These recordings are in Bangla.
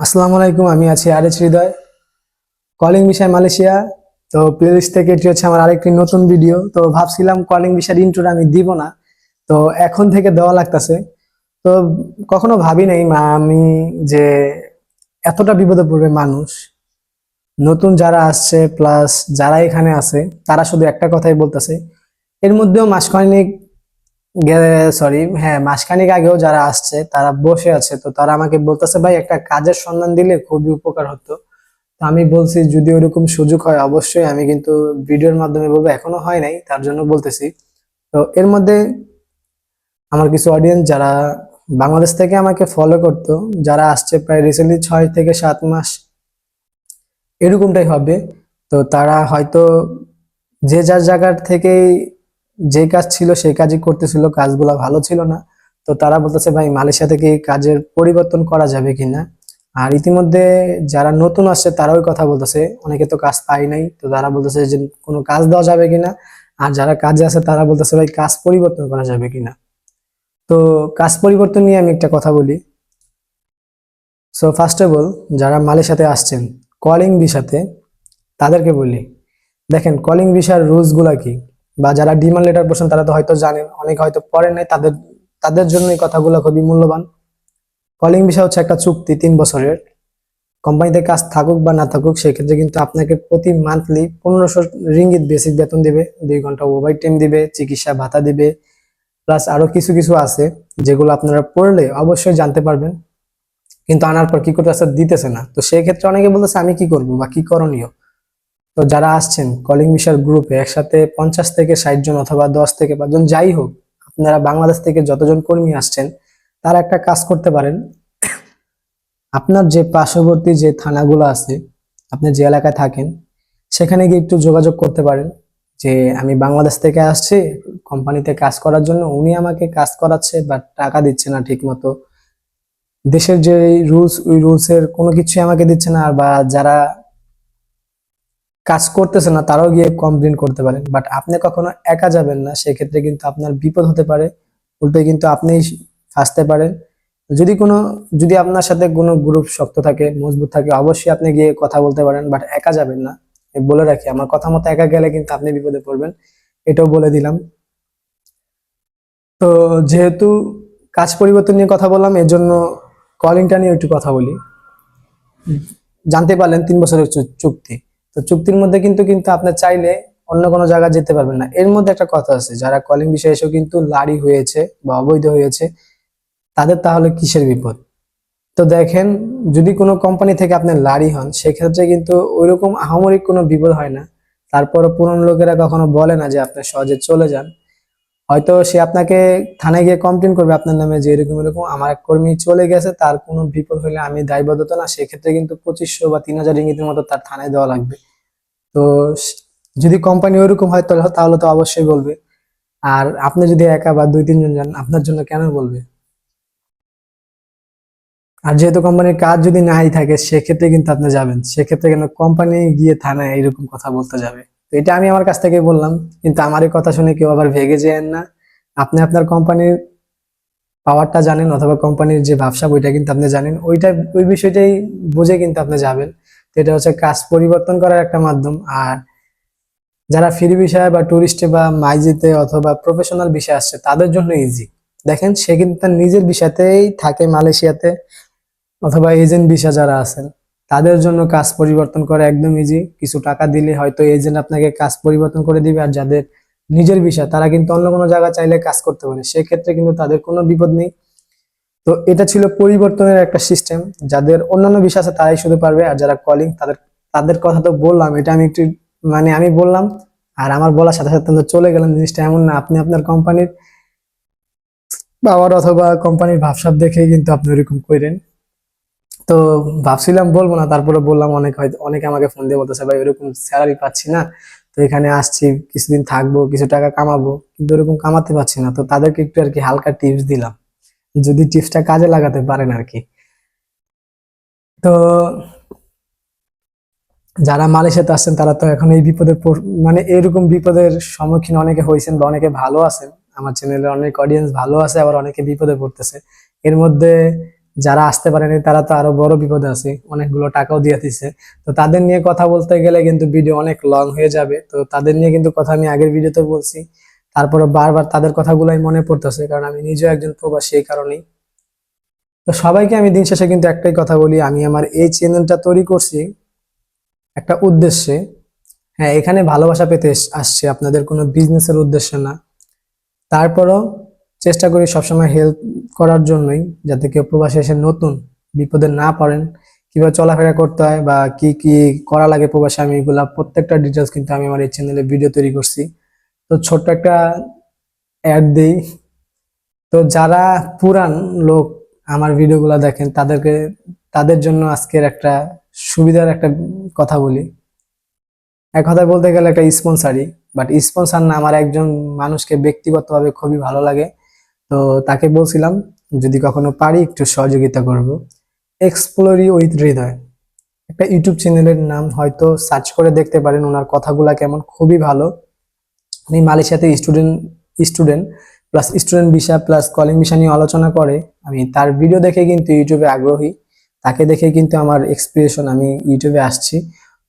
আসসালামু আলাইকুম, আমি আছি আরেজ হৃদয়। কলিং বিষয় মালয়েশিয়া, তো প্লেলিস্ট থেকে এটি হচ্ছে আমার আরেকটি নতুন ভিডিও তো ভাবছিলাম কলিং বিষয়ের ইন্ট্রোটা আমি দিব না। তো এখন থেকে দেওয়া লাগতেছে। তো কখনো ভাবি নাই মা, আমি যে এতটা বিপদে পড়বে মানুষ, নতুন যারা আসছে প্লাস যারা এখানে আছে, তারা শুধু একটা কথাই বলতেছে। এর মধ্যেও মাসখানেক সরি হ্যাঁ মাসখানেক আগেও যারা আসছে, তারা বসে আছে, তো তারা আমাকে বলতেছে, ভাই, একটা কাজের সন্ধান দিলে খুবই উপকার হতো। তো আমি বলছি, যদি ওরকম সুযোগ হয়, অবশ্যই আমি কিন্তু ভিডিওর মাধ্যমে বলব। এখনও হয় নাই, তার জন্য বলতেছি। তো এর মধ্যে আমার কিছু অডিয়েন্স যারা বাংলাদেশ থেকে আমাকে ফলো করতো, যারা আসছে প্রায় রিসেন্টলি ছয় থেকে সাত মাস, এরকমটাই হবে। তো তারা হয়তো যে যার জায়গার থেকেই যে কাজ ছিল সেই কাজই করতেছিল, কাজগুলো ভালো ছিল না। তো তারা বলতেছে, ভাই, মালয়েশিয়া থেকে কাজের পরিবর্তন করা যাবে কিনা? আর ইতিমধ্যে যারা নতুন আসছে, তারাও কথা বলতেছে। অনেকে তো কাজ পাই নাই, তো তারা বলতেছে যে কোনো কাজ দেওয়া যাবে কিনা? আর যারা কাজে আছে, তারা বলতেছে, ভাই, কাজ পরিবর্তন করা যাবে কিনা? তো কাজ পরিবর্তন নিয়ে আমি একটা কথা বলি। সো ফার্স্ট অফ অল যারা মালয়েশিয়াতে আসছেন কলিং ভিসাতে তাদেরকে বলি, দেখেন কলিং ভিসার রুলসগুলা কি? বা যারা ডিমান্ড লেটার পড়ছেন, তারা তো হয়তো জানেন, অনেকে হয়তো পড়েন নাই, তাদের তাদের জন্য এই কথাগুলো খুবই মূল্যবান। কলিং বিষয় হচ্ছে একটা চুক্তি, তিন বছরের। কোম্পানিতে কাজ থাকুক বা না থাকুক, সেক্ষেত্রে কিন্তু আপনাকে প্রতি মান্থলি পনেরোশো রিঙ্গিত বেসিক বেতন দিবে, দুই ঘণ্টা ওভার টাইম দিবে, চিকিৎসা ভাতা দিবে প্লাস আরও কিছু কিছু আছে যেগুলো আপনারা পড়লে অবশ্যই জানতে পারবেন। কিন্তু আনার পর কি করতেছে, দিতেছে না। তো সেই ক্ষেত্রে অনেকে বলতেছে, আমি কি করব বা কি করণীয়? তো যারা আসছেন কলিং মিশার গ্রুপে একসাথে পঞ্চাশ থেকে ষাট জন অথবা দশ থেকে পাঁচজন যাই হোক, আপনারা বাংলাদেশ থেকে যতজন কর্মী আসছেন, তারা একটা কাজ করতে পারেন। আপনার যে পার্শ্ববর্তী যে থানাগুলো আছে, আপনি যে এলাকায় থাকেন, সেখানে গিয়ে একটু যোগাযোগ করতে পারেন যে, আমি বাংলাদেশ থেকে আসছি কোম্পানিতে কাজ করার জন্য উনি আমাকে কাজ করাচ্ছে বাট টাকা দিচ্ছে না ঠিক মতো দেশের যে রুলস ওই রুলস এর কোনো কিছুই আমাকে দিচ্ছে না আর বা যারা কাজ করতেছে না, তারাও গিয়ে কমপ্লেন করতে পারেন। বাট আপনি কখনো একা যাবেন না, সেক্ষেত্রে কিন্তু আপনার বিপদ হতে পারে। উল্টে কিন্তু আপনি ফাঁসতে পারেন। যদি কোনো, যদি আপনার সাথে কোনো গ্রুপ শক্ত থাকে, মজবুত থাকে, অবশ্যই আপনি গিয়ে কথা বলতে পারেন। বাট একা যাবেন না। বলে রাখি, আমার কথা মতো একা গেলে কিন্তু আপনি বিপদে পড়বেন। এটাও বলে দিলাম। তো যেহেতু কাজ পরিবর্তন নিয়ে কথা বললাম এর জন্য কলিংটা নিয়ে একটু কথা বলি। জানতে পারলেন তিন বছরের চুক্তি। তো চুক্তির মধ্যে কিন্তু কিন্তু আপনি চাইলে অন্য কোনো জায়গায় যেতে পারবেন না। এর মধ্যে একটা কথা আছে, যারা কলিং বিষয়ে এসেও কিন্তু লাড়ি হয়েছে বা অবৈধ হয়েছে, তাদের তাহলে কিসের বিপদ? তো দেখেন, যদি কোনো কোম্পানি থেকে আপনি লাড়ি হন, সেক্ষেত্রে কিন্তু ওইরকম আহামরিক কোনো বিপদ হয় না। তারপর পুরনো লোকেরা কখনো বলে না যে আপনি সহজে চলে যান। হয়তো সে আপনাকে থানায় গিয়ে কমপ্লেন করবে আপনার নামে যে এরকম এরকম। আমার এক কর্মী চলে গেছে, তার কোনো বিপদ হলে আমি দায়বদ্ধতা না, সেক্ষেত্রে কিন্তু পঁচিশশো বা তিন হাজার রিঙ্গিতের মতো তার থানায় দেওয়া লাগবে। তো যদি কোম্পানি ওইরকম হয় তাহলে তাহলে তো অবশ্যই বলবে। আর আপনি যদি একা বা দুই, তিনজন যান, আপনার জন্য কেন বলবে? আর যেহেতু কোম্পানির কাজ যদি নাই থাকে, সেক্ষেত্রে কিন্তু আপনি যাবেন। সেক্ষেত্রে কেন কোম্পানি গিয়ে থানায় এরকম কথা বলতে যাবে? এটা আমি আমার কাছ থেকে বললাম, কিন্তু আমার কথা শুনে কেউ আবার ভেগে যেয়েন না। আপনি আপনার কোম্পানির পাওয়ারটা জানেন অথবা কোম্পানির যে ব্যবসা, ওইটা কিন্তু আপনি জানেন। ওইটা, ওই বিষয়টাই বুঝে কিন্তু আপনি যাবেন। তো এটা হচ্ছে কাজ পরিবর্তন করার একটা মাধ্যম। আর যারা ফ্রি বিষয় বা টুরিস্টে বা মাইজিতে অথবা প্রফেশনাল বিষয় আসছে, তাদের জন্য ইজি দেখেন, সে কিন্তু তার নিজের বিষয়তেই থাকে মালয়েশিয়াতে, অথবা এজেন্ট বিষয় যারা আছেন। তাদের জন্য কাজ পরিবর্তন করা একদম ইজি কিছু টাকা দিলে হয়তো এজেন্ট আপনাকে কাজ পরিবর্তন করে দিবে আর যাদের নিজের বিষয়, তারা কিন্তু অন্য কোনো জায়গা চাইলে কাজ করতে পারে। সেক্ষেত্রে কিন্তু তাদের কোনো বিপদ নেই। তো এটা ছিল পরিবর্তনের একটা সিস্টেম যাদের অন্যান্য বিষয় আছে তারাই শুধু পারবে আর যারা কলিং তাদের তাদের কথা তো বললাম। এটা আমি একটু মানে আমি বললাম আর আমার বলার সাথে সাথে চলে গেলাম জিনিসটা। এমন না, আপনি আপনার কোম্পানির পাওয়ার অথবা কোম্পানির ভাবসাব দেখে কিন্তু আপনি ওরকম করেন। তো ভাবছিলাম বলব না, তারপরে বললাম অনেক হয়তো, অনেকে আমাকে ফোন দিয়ে বলতেছে, ভাই ওরকম স্যালারি পাচ্ছি না, তো এখানে আসছি, কিছুদিন থাকব, কিছু টাকা কামাবো। কিন্তু ওরকম কামাতে পারছি না, তো তাদেরকে একটু আর কি হালকা টিপস দিলাম, যদি টিপসটা কাজে লাগাতে পারেন আর কি। তো যারা মালয়েশিয়াতে আসছেন, তারা তো এখন এই বিপদের পর- মানে এরকম বিপদের সম্মুখীন অনেকে হয়েছেন বা অনেকে ভালো আছেন। আমার চ্যানেলের অনেক অডিয়েন্স ভালো আছে, আবার অনেকে বিপদে পড়তেছে। এর মধ্যে যারা আসতে পারেনি, তারা তো আরও বড় বিপদে আছে, অনেকগুলো টাকাও দিয়ে দিছে। তো তাদের নিয়ে কথা বলতে গেলে কিন্তু ভিডিও অনেক লং হয়ে যাবে। তো তাদের নিয়ে কিন্তু কথা আমি আগের ভিডিওতে বলছি। তারপরে বারবার তাদের কথাগুলাই মনে পড়তেছে, কারণ আমি নিজেও একজন প্রবাসী এই কারণেই। তো সবাইকে আমি দিন শেষে কিন্তু একটাই কথা বলি, আমি আমার এই চ্যানেলটা তৈরি করছি একটা উদ্দেশ্যে। হ্যাঁ এখানে ভালোবাসা পেতে আসছে, আপনাদের কোনো বিজনেসের উদ্দেশ্যে না। তারপরও চেষ্টা করি সবসময় হেল্প করার জন্যই, যাতে কেউ প্রবাসে এসে নতুন বিপদে না পড়েন। কীভাবে চলাফেরা করতে হয় বা কি কি করা লাগে প্রবাসে, আমি এগুলা প্রত্যেকটা ডিটেলস কিন্তু আমি আমার এই চ্যানেলে ভিডিও তৈরি করছি। তো ছোট্ট একটা অ্যাড দিই। তো যারা পুরান লোক আমার ভিডিওগুলো দেখেন, তাদেরকে, তাদের জন্য আজকের একটা সুবিধার একটা কথা বলি। এক কথায় বলতে গেলে একটা স্পন্সারই বাট স্পন্সার না, আমার একজন মানুষকে ব্যক্তিগতভাবে খুবই ভালো লাগে। তো তাকে বলছিলাম, যদি কখনো পারি একটু সহযোগিতা করব। Explore with Hridoy. একটা ইউটিউব চ্যানেলের নাম হয়তো সার্চ করে দেখতে পারেন, ওনার কথাগুলা কেমন, খুবই ভালো। উনি মালয়েশিয়াতে student student plus student visa plus calling visa নিয়ে আলোচনা করে। আমি তার ভিডিও দেখে কিন্তু ইউটিউবে আগ্রহী। তাকে দেখে কিন্তু আমার এক্সপিরিয়েশন আমি ইউটিউবে আসছি।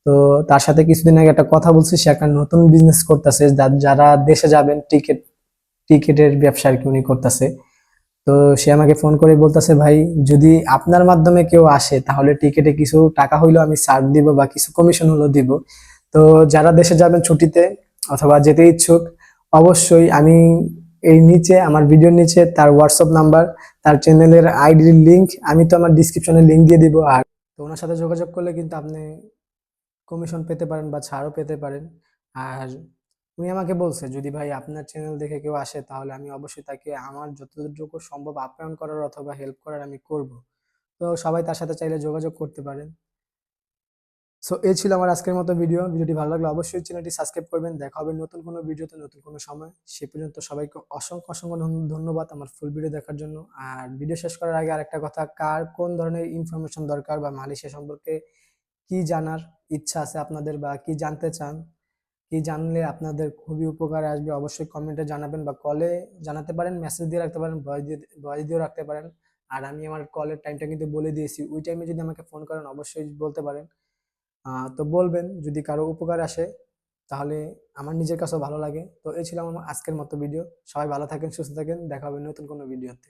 তো তার সাথে কিছুদিন আগে একটা কথা বলছি, সে একটা নতুন বিজনেস করতেছে, যারা দেশে যাবেন টিকিট টিকিটের ব্যবসা আর কি উনি করতেছে। তো সে আমাকে ফোন করে বলতেছে, ভাই, যদি আপনার মাধ্যমে কেউ আসে, তাহলে টিকিটে কিছু টাকা হইলেও আমি ছাড় দিব বা কিছু কমিশন হলেও দিব। তো যারা দেশে যাবেন ছুটিতে অথবা যেতে ইচ্ছুক, অবশ্যই আমি এই নিচে, আমার ভিডিওর নিচে তার হোয়াটসঅ্যাপ নাম্বার তার চ্যানেলের আইডির লিংক আমি তো আমার ডিসক্রিপশনে লিংক দিয়ে দিব। আর তো ওনার সাথে যোগাযোগ করলে কিন্তু আপনি কমিশন পেতে পারেন বা ছাড়ও পেতে পারেন। আর উনি আমাকে বলছে, যদি ভাই আপনার চ্যানেল দেখে কেউ আসে, তাহলে আমি অবশ্যই তাকে আমার যতটুকু সম্ভব আপ্যায়ন করার অথবা হেল্প করার আমি করব। তো সবাই তার সাথে চাইলে যোগাযোগ করতে পারেন। সো এই ছিল আমার আজকের মতো ভিডিও ভিডিওটি ভালো লাগলে অবশ্যই চ্যানেলটি সাবস্ক্রাইব করবেন। দেখা হবে নতুন কোনো ভিডিওতে নতুন কোনো সময়। সে পর্যন্ত সবাইকে অসংখ্য অসংখ্য ধন্যবাদ আমার ফুল ভিডিও দেখার জন্য। আর ভিডিও শেষ করার আগে আরেকটা কথা, কার কোন ধরনের ইনফরমেশন দরকার বা মালয়েশিয়া সম্পর্কে কি জানার ইচ্ছা আছে আপনাদের বা কি জানতে চান? কি জানলে আপনাদের খুবই উপকারে আসবে অবশ্যই কমেন্টে জানাবেন বা কলে জানাতে পারেন মেসেজ দিয়ে রাখতে পারেন ভয়েস দিয়ে ভয়েস দিয়েও রাখতে পারেন। আর আমি আমার কলের টাইমটা কিন্তু বলে দিয়েছি, ওই টাইমে যদি আমাকে ফোন করেন অবশ্যই বলতে পারেন। তো বলবেন, যদি কারও উপকার আসে, তাহলে আমার নিজের কাছেও ভালো লাগে। তো এই ছিল আমার আজকের মতো ভিডিও সবাই ভালো থাকেন, সুস্থ থাকেন, দেখা হবে নতুন কোনো ভিডিওতে